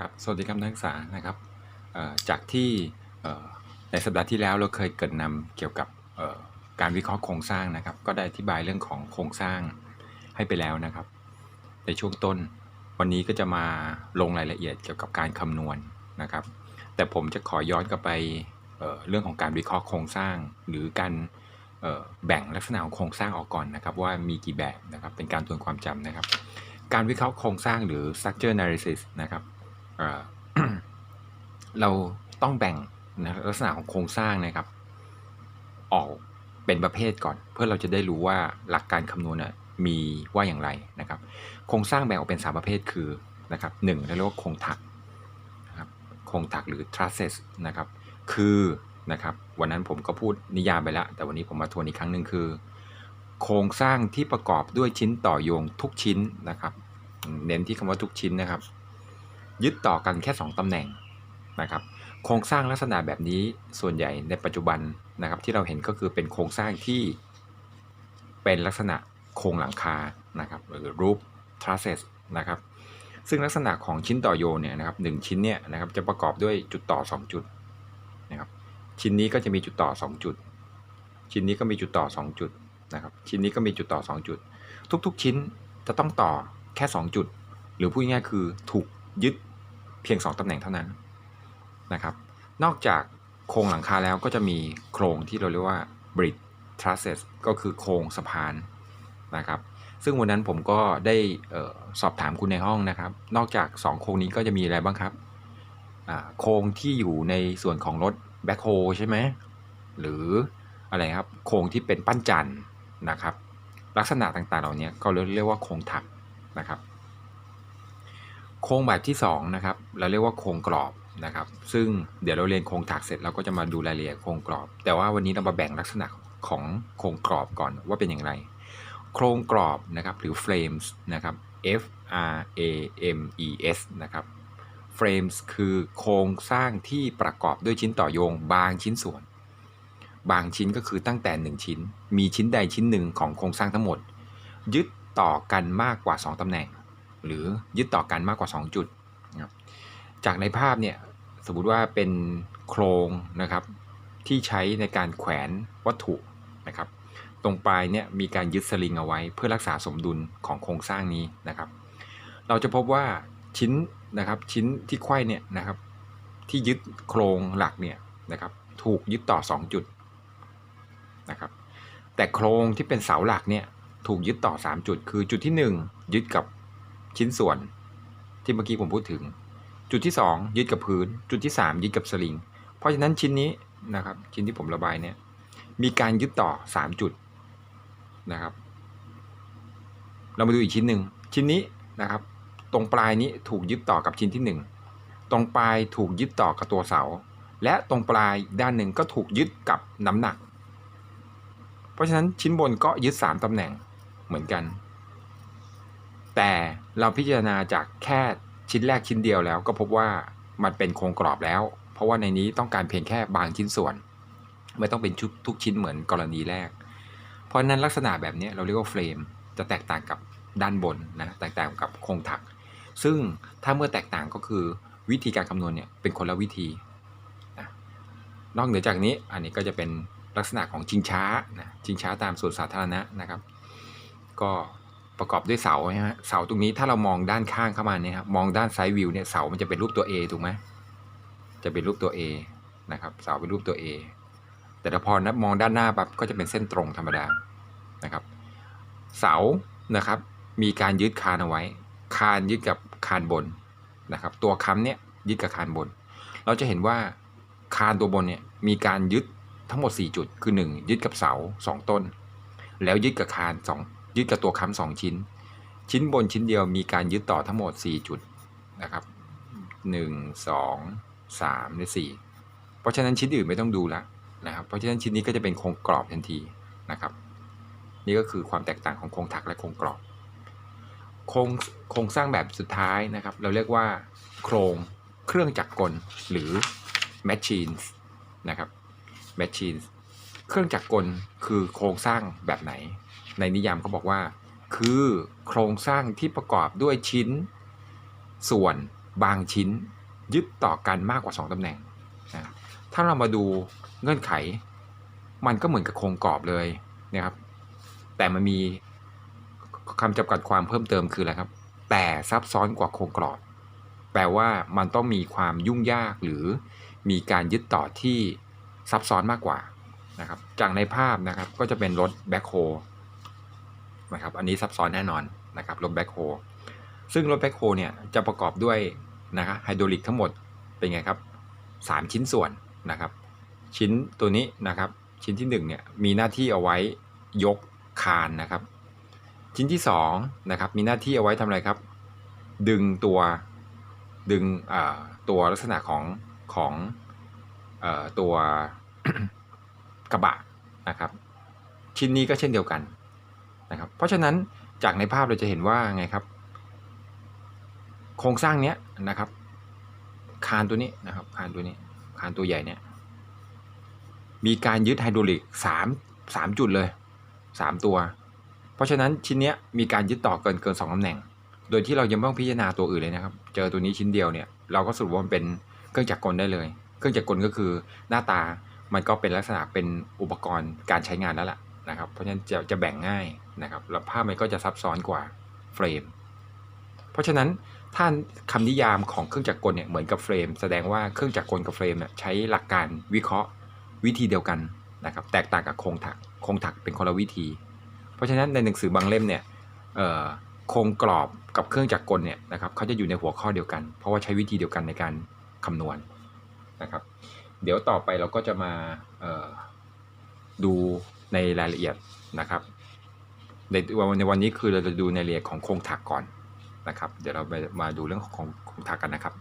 ครับสวัสดีครับนักศึกษานะครับจากที่ในสัปดาห์ที่แล้วเราเคยเกิดนำเกี่ยวกับการวิเคราะห์โครงสร้างนะครับ ก็ได้อธิบายเรื่องของโครงสร้างให้ไปแล้วนะครับ ในช่วงต้นวันนี้ก็จะมาลงรายละเอียดเกี่ยวกับการคำนวณนะครับ แต่ผมจะขอย้อนกลับไปเเรื่องของการวิเคราะห์โครงสร้าง หรือการแบ่งลักษณะของโครงสร้างออกก่อนนะครับ ว่ามีกี่แบบนะครับเป็นการทวนความจำนะครับ การวิเคราะห์โครงสร้างหรือ structure analysis นะครับ เราต้องแบ่งนะลักษณะของโครงสร้างนะครับ ออกเป็นประเภทก่อน เพื่อเราจะได้รู้ว่าหลักการคำนวณน่ะมีว่าอย่างไรนะครับ โครงสร้างแบ่งออกเป็นสามประเภทคือนะครับหนึ่งเราเรียกว่าโครงถักนะครับโครงถักหรือ trusses นะครับ คือนะครับวันนั้นผมก็พูดนิยามไปแล้ว แต่วันนี้ผมมาทวนอีกครั้งหนึ่งคือ โครงสร้างที่ประกอบด้วยชิ้นต่อโยงทุกชิ้นนะครับ เน้นที่คำว่าทุกชิ้นนะครับ ยึดต่อกันแค่ 2ตำแหน่งนะครับโครงสร้างลักษณะแบบนี้ส่วนใหญ่ในปัจจุบันนะครับที่เราเห็นก็คือเป็นโครงสร้างที่เป็นลักษณะโครงหลังคานะครับหรือ roof trusses นะครับซึ่งลักษณะของชิ้นต่อโยเนี่ยนะครับหนึ่งชิ้นเนี่ยนะครับจะประกอบด้วยจุดต่อ 2 จุดนะครับชิ้นนี้ก็จะมีจุดต่อ 2 จุด ชิ้นนี้ก็มีจุดต่อ 2 จุดนะครับชิ้นนี้ก็มีจุดต่อ 2 จุด ทุกๆ ชิ้นจะต้องต่อแค่ 2 จุด หรือพูดง่ายๆคือถูกยึด เพียง 2 ตำแหน่งเท่านั้นนะครับ นอกจากโครงหลังคาแล้วก็จะมีโครงที่เราเรียกว่า bridge trusses ก็คือโครงสะพานนะครับ ซึ่งวันนั้นผมก็ได้สอบถามคุณในห้องนะครับ นอกจาก 2 โครงนี้ก็จะมีอะไรบ้างครับโครงที่อยู่ในส่วนของรถแบ็คโฮใช่ไหมหรืออะไรครับโครงที่เป็นปั้นจันทร์นะครับ ลักษณะต่างๆเหล่านี้ก็เรียกว่าโครงถักนะครับ โครงแบบที่2นะครับเราเรียกว่าโครงกรอบนะครับ ซึ่งเดี๋ยวเราเรียนโครงถักเสร็จเราก็จะมาดูรายละเอียดโครงกรอบ แต่ว่าวันนี้เรามาแบ่งลักษณะของโครงกรอบก่อนว่าเป็นอย่างไร โครงกรอบนะครับหรือ frames นะครับ F R A M E S นะครับ frames คือโครงสร้างที่ประกอบด้วยชิ้นต่อโยงบางชิ้นส่วน บางชิ้นก็คือตั้งแต่ 1 ชิ้น มีชิ้นใดชิ้นหนึ่งของโครงสร้างทั้งหมด ยึดต่อกันมากกว่า 2ตำแหน่ง หรือยึดต่อกันมากกว่า 2 จุดนะครับจากในภาพเนี่ยสมมติว่าเป็นโครงนะครับที่ใช้ในการแขวนวัตถุนะครับ ตรงปลายเนี่ยมีการยึดสลิงเอาไว้ เพื่อรักษาสมดุลของโครงสร้างนี้นะครับ เราจะพบว่าชิ้นนะครับชิ้นที่ไขว้เนี่ยนะครับที่ยึดโครงหลักเนี่ยนะครับถูกยึดต่อ 2 จุดนะครับแต่โครงที่เป็นเสาหลักเนี่ยถูกยึดต่อ 3 จุด คือจุดที่ 1 ยึดกับ ชิ้นส่วนที่เมื่อกี้ผมพูดถึง จุดที่ 2 ยึดกับพื้น จุดที่ 3 ยึดกับสลิง เพราะฉะนั้นชิ้นนี้นะครับชิ้นที่ผมระบายเนี่ยมีการยึดต่อ 3 จุดนะครับ เรามาดูอีกชิ้นหนึ่งชิ้นนี้นะครับ ตรงปลายนี้ถูกยึดต่อกับชิ้นที่ 1 ตรงปลายถูกยึดต่อกับตัวเสา และตรงปลายด้านหนึ่งก็ถูกยึดกับน้ำหนัก เพราะฉะนั้นชิ้นบนก็ยึด 3ตำแหน่งเหมือนกัน แต่เราพิจารณาจากแค่ชิ้นแรกชิ้นเดียวแล้ว ก็พบว่ามันเป็นโครงกรอบแล้ว เพราะว่าในนี้ต้องการเพียงแค่บางชิ้นส่วน ไม่ต้องเป็นชุดทุกชิ้นเหมือนกรณีแรก เพราะนั้นลักษณะแบบนี้เราเรียกว่าเฟรมจะแตกต่างกับด้านบนนะแตกต่างกับโครงถัก ซึ่งถ้าเมื่อแตกต่างก็คือวิธีการคำนวณเนี่ยเป็นคนละวิธีนะนอกเหนือจากนี้อันนี้ก็จะเป็นลักษณะของชิงช้านะชิงช้าตามส่วนสาธารณะนะครับ ก็ ประกอบด้วยเสาใช่ไหมเสาตรงนี้ถ้าเรามองด้านข้างเข้ามาเนี่ยครับมองด้านไซด์วิวเนี่ยเสามันจะเป็นรูปตัว A ถูกไหมจะเป็นรูปตัว A นะครับเสาเป็นรูปตัว A แต่ถ้าพอนะมองด้านหน้าปั๊บก็จะเป็นเส้นตรงธรรมดานะครับ เสานะครับ มีการยึดคานเอาไว้ คานยึดกับคานบนนะครับ ตัวค้ำเนี่ยยึดกับคานบน เราจะเห็นว่าคานตัวบนเนี่ยมีการยึดทั้งหมด 4 จุดคือ 1 ยึดกับเสา 2 ต้น แล้วยึดกับคาน2 ยึดกับตัวค้ำสองชิ้น ชิ้นบนชิ้นเดียวมีการยึดต่อทั้งหมด 4 จุดนะครับ 1 2 3และ4เพราะฉะนั้นชิ้นอื่นไม่ต้องดูแล้วนะครับ เพราะฉะนั้นชิ้นนี้ก็จะเป็นโครงกรอบทันทีนะครับ นี่ก็คือความแตกต่างของโครงถักและโครงกรอบ โครงโครงสร้างแบบสุดท้ายนะครับ เราเรียกว่า โครงเครื่องจักรกลหรือ machines นะครับ machines เครื่องจักรกลคือโครงสร้างแบบไหน ในนิยามเขาบอกว่า คือโครงสร้างที่ประกอบด้วยชิ้น ส่วนบางชิ้น ยึดต่อกันมากกว่า 2ตำแหน่งนะถ้าเรามาดูเงื่อนไข มันก็เหมือนกับโครงกรอบเลยนะครับ แต่มันมีคำจำกัดความเพิ่มเติมคืออะไรครับ แต่ซับซ้อนกว่าโครงกรอบ แปลว่ามันต้องมีความยุ่งยากหรือมีการยึดต่อที่ซับซ้อนมากกว่านะครับจากในภาพนะครับก็จะเป็นรถแบ็คโฮ นะครับอันนี้ซับซ้อนแน่นอนนะครับรถแบ็คโฮซึ่งรถแบ็คโฮเนี่ยจะประกอบด้วยนะครับไฮดรอลิกทั้งหมดเป็นไงครับ 3 ชิ้นส่วนนะครับ ชิ้นตัวนี้นะครับชิ้นที่1เนี่ยมีหน้าที่เอาไว้ยกคานนะครับ ชิ้นที่2นะครับมีหน้าที่เอาไว้ทำอะไรครับ ดึงตัวดึงตัวลักษณะของของอตัวกระบะนะครับ ชิ้นนี้ก็เช่นเดียวกัน นะครับ เพราะฉะนั้นจากในภาพเราจะเห็นว่าไงครับ โครงสร้างเนี้ยนะครับ คานตัวนี้นะครับ คานตัวนี้ คานตัวใหญ่เนี่ย มีการยึดไฮดรอลิกสามสามจุดเลยสามตัว เพราะฉะนั้นชิ้นเนี้ยมีการยึดต่อเกินเกินสองตำแหน่ง โดยที่เรายังไม่ต้องพิจารณาตัวอื่นเลยนะครับ เจอตัวนี้ชิ้นเดียวเนี่ย เราก็สรุปว่ามันเป็นเครื่องจักรกลได้เลย เครื่องจักรกลก็คือหน้าตามันก็เป็นลักษณะเป็นอุปกรณ์การใช้งานแล้วล่ะ นะครับ เพราะฉะนั้นจะจะแบ่งง่ายนะครับแล้วภาพมันก็จะซับซ้อนกว่าเฟรม เพราะฉะนั้นถ้านคำนิยามของเครื่องจักรกลเนี่ยเหมือนกับเฟรม แสดงว่าเครื่องจักรกลกับเฟรมเนี่ยใช้หลักการวิเคราะห์วิธีเดียวกันนะครับ แตกต่างกับโครงถักโครงถักเป็นคนละวิธี เพราะฉะนั้นในหนังสือบางเล่มเนี่ยโครงกรอบกับเครื่องจักรกลเนี่ยนะครับเขาจะอยู่ในหัวข้อเดียวกัน เพราะว่าใช้วิธีเดียวกันในการคำนวณนะครับ เดี๋ยวต่อไปเราก็จะมาดู ในรายละเอียดนะครับในวันในวันนี้คือเราจะดูในรายละเอียดของโครงถักก่อนนะครับ เดี๋ยวเราไปมาดูเรื่องของโครงถักกันนะครับ